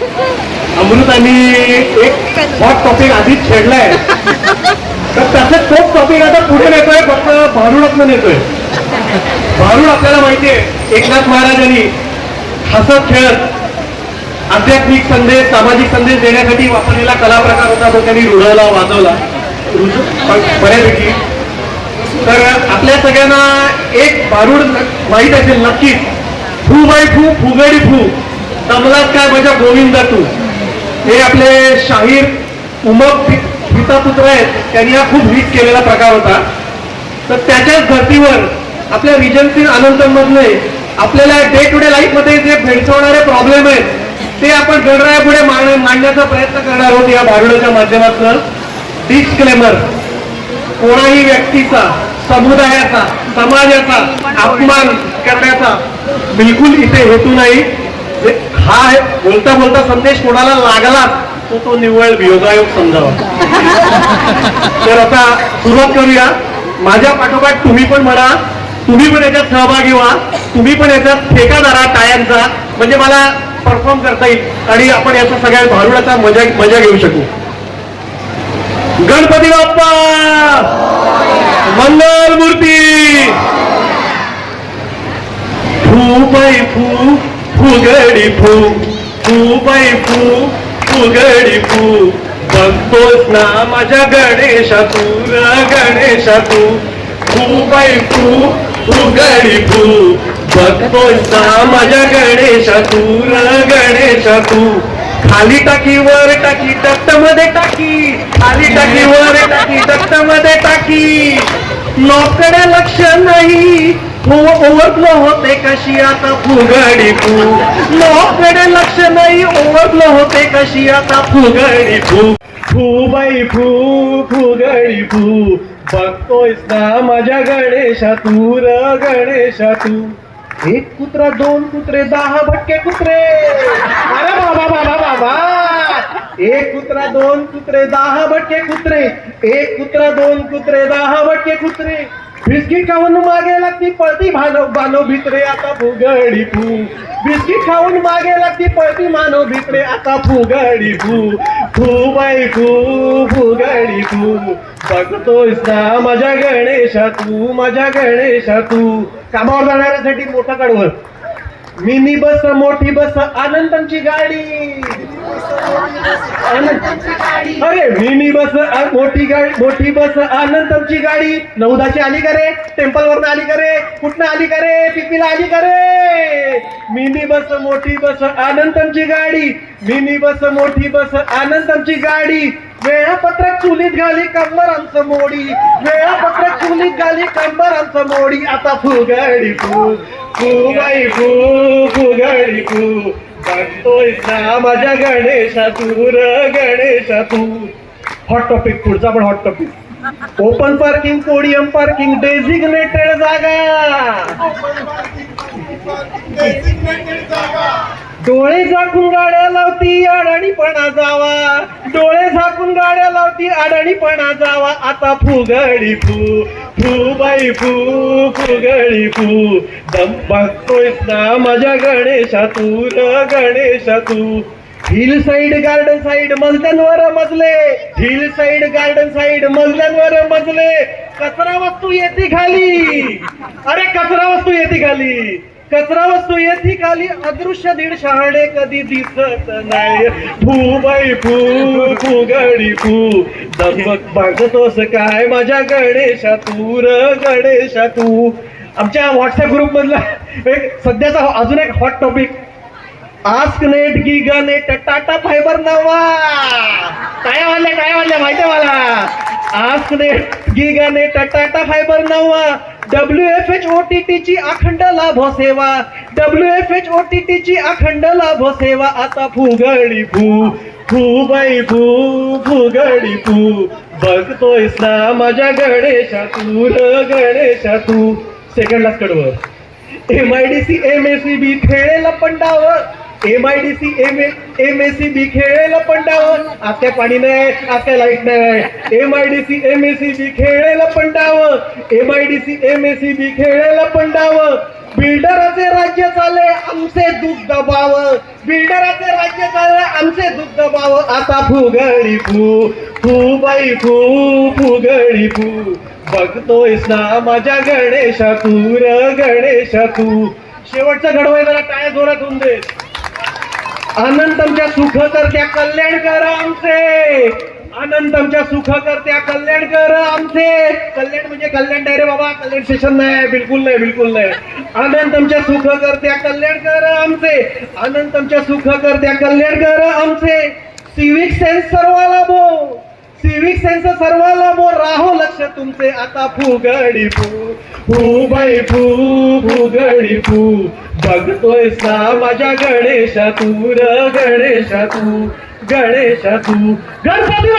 अमृतानी एक hot topic आधीच छेडलाय. तर त्याचं तोच टॉपिक आता पुढे नेतोय फक्त भारुडातनं नेतोय. भारूड आपल्याला माहितीये एकनाथ महाराजांनी हसत खेळत आध्यात्मिक संदेश सामाजिक संदेश देण्यासाठी वापरलेला कला प्रकार होता तो त्यांनी रुळवला वाजवला. बऱ्यापैकी. तर आपल्या सगळ्यांना एक भारूड माहीत असेल नक्कीच. फू बाय फू फुगडी फू. दमलात काय माझ्या गोविंदा तू? हे आपले शाहीर उमक पिता पुत्र आहेत त्यांनी हा खूप हिट केलेला प्रकार होता. तर त्याच्याच धर्तीवर आपल्या रिजन्सी आनंदमधले आपल्याला डे टू डे लाईफमध्ये जे भेडसवणारे प्रॉब्लेम आहेत ते आपण गणरायापुढे मांड- मांडण्याचा प्रयत्न करणार आहोत या भारुडाच्या माध्यमातून. डिस्क्लेमर कोणाही व्यक्तीचा समुदायाचा समाजाचा अपमान करण्याचा बिलकुल इथे हेतू नाही. हा आहे, बोलता बोलता संदेश कोणाला लागला तो तो निव्वळ वियोगायोग समजावा. तर आता सुरुवात करूया. माझ्या पाठोपाठ तुम्ही पण म्हणा तुम्ही पण याच्यात सहभागी व्हा तुम्ही पण याच्यात ठेका धरा टाळ्यांचा. म्हणजे मला परफॉर्म करता येईल आणि आपण याचा सगळ्या भारुडाचा मजा मजा घेऊ शकू. गणपती बाप्पा! मंगल मूर्ती! फू बाई फू. फुगडी फू फू बाई फू फुगडी फू. बघतोस ना माझ्या गणेशा तू गणेशा तू. फू बाई फू फुगडी फू. बघतोस ना माझ्या गणेशा तू गणेशा तू. खाली टाकी वर टाकी टक्टमध्ये टाकी. खाली टाकी वर टाकी टक्टमध्ये टाकी. नोकडे लक्ष नाही ओव्हरफ्लो होते कशी आता फुगडी फू? लोकडे लक्ष नाही ओव्हरफ्लो होते कशी आता फुगडी फू? फू बाई फू फुगडी फू. बघतोयस ना माझ्या गणेशा तू र गणेशा तू एक कुत्रा दोन कुत्रे दहा भटके कुत्रे. अरे बाबा बाबा बाबा. एक कुत्रा दोन कुत्रे दहा भटके कुत्रे. एक कुत्रा दोन कुत्रे दहा भटके कुत्रे. बिस्किट खाऊन मागे लागती पळती भानो बानो भित्रे. आता फुगडी फू. बिस्किट खाऊन मागे लागती पळती मानो भित्रे. आता फुगडी फू. फू बाई फू फुगडी फू. बघतोयस ना माझ्या गणेशा तू माझ्या गणेशा तू. कामावर जाणाऱ्यासाठी मोठा कडवं मिनी बस मोठी बस आनंदांची गाडी. अरे मिनी बस मोठी गाडी मोठी बस आनंदांची गाडी. नवदाची आली का रे? टेम्पल वरनं आली का रे? कुठनं आली का रे? पिपीला आली का रे? मिनी बस मोठी बस आनंदांची गाडी. मिनी बस मोठी बस आनंदांची गाडी. वेळापत्रक चुलीत घाली कंबरांचं मोडी. वेळापत्रक चुलीत घाली कंबरांचं मोडी. आता फुलगाडी फुल फू बाई फू बघतोय ना माझ्या गणेशा तू र गणेशा तू हॉट टॉपिक पुढचा पण hot topic open parking podium parking designated जागा. डोळे झाकून गाड्या लावती अडाणीपणा जावा. डोळे झाकून गाड्या लावती अडाणीपणा जावा. आता फुगडी फू फू बाई फू फुगडी फू. दम बघतोयस ना माझ्या गणेशा तू गणेशा तू हिल साइड गार्डन साईड मजल्यांवर मजले. हिल साईड गार्डन साईड मजल्यांवर मजले. कचरा वस्तू येते खाली. अरे कचरा वस्तू येते खाली. कचरा वस्तू येथी खाली अदृश्य दीड शहाणे कधी दिसत नाही. फू बाई फू फुगडी फू. दमक बघतोस काय माझ्या गणेशा तू र गणेशा तू आमच्या व्हॉट्सअप ग्रुप मधला एक सध्याचा अजून एक hot topic ask net giga net Tata fibre नवा काय वाढल्या काय वाढल्या माहिती आहे मला? Ask net giga net Tata fibre नवा W F H O T T ची अखंड लाभ सेवा. W F H O T T ची अखंड लाभ सेवा. आता फुगडी फू फू बाई फू फुगडी फू. बघतोयस ना माझ्या गणेशा तू र गणेशा तू second last कडवर M I D C M S C B खेळेल पंडावर M I D C M M S C B खेळेल पंडावर आज आत्या पाणी नाही आत्या लाइट नाही. M I D C M S C B खेळेल पंडावर M I D C M S C B खेळेल पंडावर बिल्डराचे राज्य चालले आमचे दूध दबाव बिल्डराचे राज्य चालले आमचे दूध दबाव आता फुगडी फू फू बाई फू फुगडी फू. बघतोयस ना माझ्या गणेश तू र गणेश तू. शेवटचा घडवाय जरा टाळ्या जोरात होऊन दे. अनंतमच्या सुख करत्या कल्याण कर आमचे. अनंतमच्या सुख करत्या कल्याण कर आमचे. कल्याण म्हणजे कल्याण नाही रे बाबा कल्याण सेशन नाही बिलकुल नाही बिलकुल नाही. अनंतमच्या सुख करत्या कल्याण कर आमचे. अनंतमच्या सुख करत्या कल्याण कर आमचे. सिविक सेन्स सर्वाला भो. सिविक सेन्स सर्वाला मोर राहो लक्ष तुमचे. आता फुगडी फू फू बाई फू फुगडी फू. बघतोय सा माझ्या गणेशा तू र गणेशा तू गणेशा तू गणपती